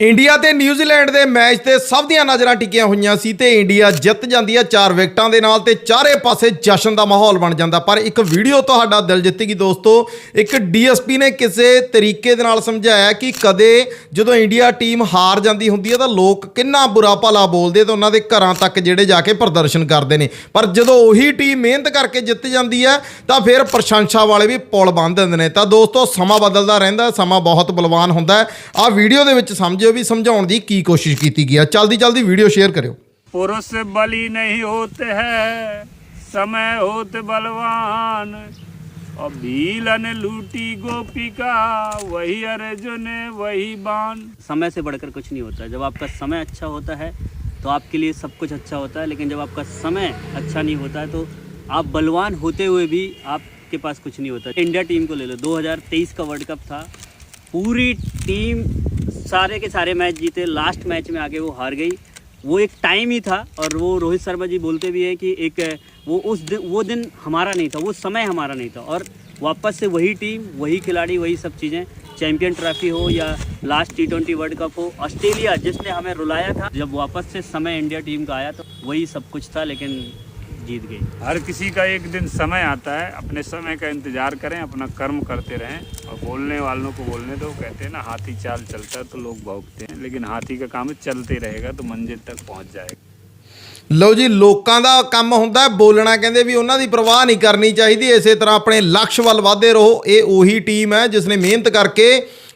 India ਤੇ New Zealand ਦੇ match ਤੇ ਸਭ ਦੀਆਂ ਨਜ਼ਰਾਂ ਟਿਕੀਆਂ ਹੋਈਆਂ ਸੀ ਤੇ ਇੰਡੀਆ ਜਿੱਤ ਜਾਂਦੀ ਹੈ ਚਾਰ ਵਿਕਟਾਂ ਦੇ ਨਾਲ ਤੇ ਚਾਰੇ ਪਾਸੇ ਜਸ਼ਨ ਦਾ ਮਾਹੌਲ ਬਣ ਜਾਂਦਾ। ਪਰ ਇੱਕ ਵੀਡੀਓ ਤੁਹਾਡਾ ਦਿਲ ਜਿੱਤੇਗੀ ਦੋਸਤੋ, ਇੱਕ ਡੀਐਸਪੀ ਨੇ ਕਿਸੇ ਤਰੀਕੇ ਦੇ ਨਾਲ ਸਮਝਾਇਆ ਕਿ ਕਦੇ ਜਦੋਂ ਇੰਡੀਆ ਟੀਮ ਹਾਰ ਜਾਂਦੀ ਹੁੰਦੀ ਹੈ ਤਾਂ ਲੋਕ ਕਿੰਨਾ ਬੁਰਾ ਭਲਾ ਬੋਲਦੇ ਤੇ ਉਹਨਾਂ ਦੇ ਘਰਾਂ ਤੱਕ ਜਿਹੜੇ ਜਾ ਕੇ ਪ੍ਰਦਰਸ਼ਨ ਕਰਦੇ ਨੇ। ਪਰ ਜਦੋਂ ਉਹੀ ਟੀਮ ਮਿਹਨਤ ਕਰਕੇ ਜਿੱਤ ਜਾਂਦੀ ਹੈ ਤਾਂ ਫਿਰ ਪ੍ਰਸ਼ੰਸਾ ਵਾਲੇ ਵੀ ਪੁਲ ਬੰਨ ਦਿੰਦੇ ਨੇ। ਤਾਂ ਦੋਸਤੋ, ਸਮਾਂ ਬਦਲਦਾ ਰਹਿੰਦਾ, ਸਮਾਂ ਬਹੁਤ ਬਲਵਾਨ ਹੁੰਦਾ। ਹੈ ਆਹ ਵੀਡੀਓ ਦੇ ਵਿੱਚ ਸਮਝਿਓ ਵੀ ਸਮਝਾਉਣ ਦੀ ਕੀ ਕੋਸ਼ਿਸ਼ ਕੀਤੀ ਗਈ ਹੈ ਜਲਦੀ ਜਲਦੀ ਵੀਡੀਓ ਸ਼ੇਅਰ ਕਰਿਓ पुरुष बलि नहीं होते हैं समय होते बलवान और भीलन लूटी गोपिका वही अर्जुन वही बाण समय से बढ़कर कुछ नहीं होता है जब आपका समय अच्छा होता है तो आपके लिए सब कुछ अच्छा होता है लेकिन जब आपका समय अच्छा नहीं होता है तो आप बलवान होते हुए भी आपके पास कुछ नहीं होता इंडिया टीम को ले लो 2023 का वर्ल्ड कप था पूरी टीम सारे के सारे मैच जीते लास्ट मैच में आके वो हार गई। वो एक टाइम ही था और वो रोहित शर्मा जी बोलते भी है कि एक, वो उस दिन, वो दिन हमारा नहीं था, वो समय हमारा नहीं था और वापस से वही टीम वही खिलाड़ी, वही सब चीज़ें चैंपियन ट्रॉफी हो या last T twenty world cup हो ऑस्ट्रेलिया जिसने हमें रुलाया था, जब वापस से समय इंडिया टीम का आया तो वही सब कुछ था, लेकिन जीत गई हर किसी का एक दिन समय आता है अपने समय का इंतजार करें अपना कर्म करते रहें और बोलने वालों को बोलने दो कहते हैं ना हाथी चाल चलता है तो लोग भौंकते हैं लेकिन हाथी का काम है चलते रहेगा तो मंजिल तक पहुंच जाएगा ਲਓ ਜੀ ਲੋਕਾਂ ਦਾ ਕੰਮ ਹੁੰਦਾ ਹੈ ਬੋਲਣਾ ਕਹਿੰਦੇ ਵੀ ਉਹਨਾਂ ਦੀ ਪਰਵਾਹ ਨਹੀਂ ਕਰਨੀ ਚਾਹੀਦੀ ਇਸੇ ਤਰ੍ਹਾਂ ਆਪਣੇ ਲਕਸ਼ ਵੱਲ ਵਧਦੇ ਰਹੋ ਇਹ ਉਹੀ ਟੀਮ ਹੈ ਜਿਸ ਨੇ ਮਿਹਨਤ ਕਰਕੇ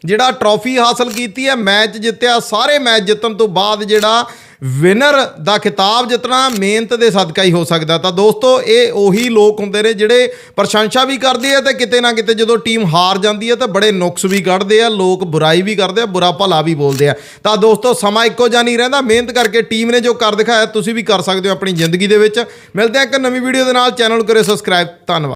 ਜਿਹੜਾ ਟਰੋਫੀ ਹਾਸਲ ਕੀਤੀ ਹੈ ਮੈਚ ਜਿੱਤਿਆ ਸਾਰੇ ਮੈਚ ਜਿੱਤਣ ਤੋਂ ਬਾਅਦ ਜਿਹੜਾ ਵਿਨਰ ਦਾ ਖਿਤਾਬ ਜਿੱਤਣਾ ਮਿਹਨਤ ਦੇ ਸਦਕਾ ਹੀ ਹੋ ਸਕਦਾ। ਤਾਂ ਦੋਸਤੋ, ਇਹ ਉਹੀ ਲੋਕ ਹੁੰਦੇ ਨੇ ਜਿਹੜੇ ਪ੍ਰਸ਼ੰਸਾ ਵੀ ਕਰਦੇ ਆ ਤੇ ਕਿਤੇ ਨਾ ਕਿਤੇ ਜਦੋਂ ਟੀਮ ਹਾਰ ਜਾਂਦੀ ਹੈ ਤਾਂ ਬੜੇ ਨੁਕਸ ਵੀ ਕੱਢਦੇ ਆ, ਲੋਕ ਬੁਰਾਈ ਵੀ ਕਰਦੇ ਆ, ਬੁਰਾ ਭਲਾ ਵੀ ਬੋਲਦੇ ਆ। ਤਾਂ ਦੋਸਤੋ, ਸਮਾਂ ਇੱਕੋ ਜਿਹਾ ਨਹੀਂ ਰਹਿੰਦਾ। ਮਿਹਨਤ ਕਰਕੇ ਟੀਮ ਨੇ ਜੋ ਕਰ ਦਿਖਾਇਆ, ਤੁਸੀਂ ਵੀ ਕਰ ਸਕਦੇ ਹੋ ਆਪਣੀ ਜ਼ਿੰਦਗੀ ਦੇ ਵਿੱਚ। ਮਿਲਦੇ ਆ ਇੱਕ ਨਵੀਂ ਵੀਡੀਓ ਦੇ ਨਾਲ। ਚੈਨਲ ਨੂੰ ਕਰਿਓ ਸਬਸਕ੍ਰਾਈਬ ਧੰਨਵਾਦ।